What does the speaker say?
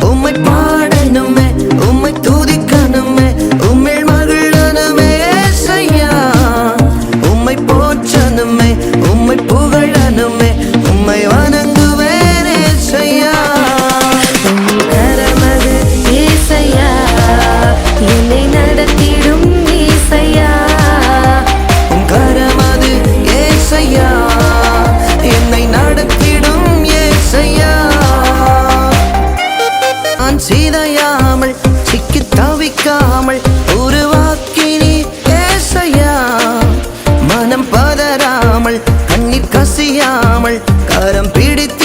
Oh my சிதையாமல் சிக்கி தவிக்காமல் உருவாக்கினி ஏசையா. மனம் பதறாமல் கண்ணீர் கசியாமல் கரம் பிடித்து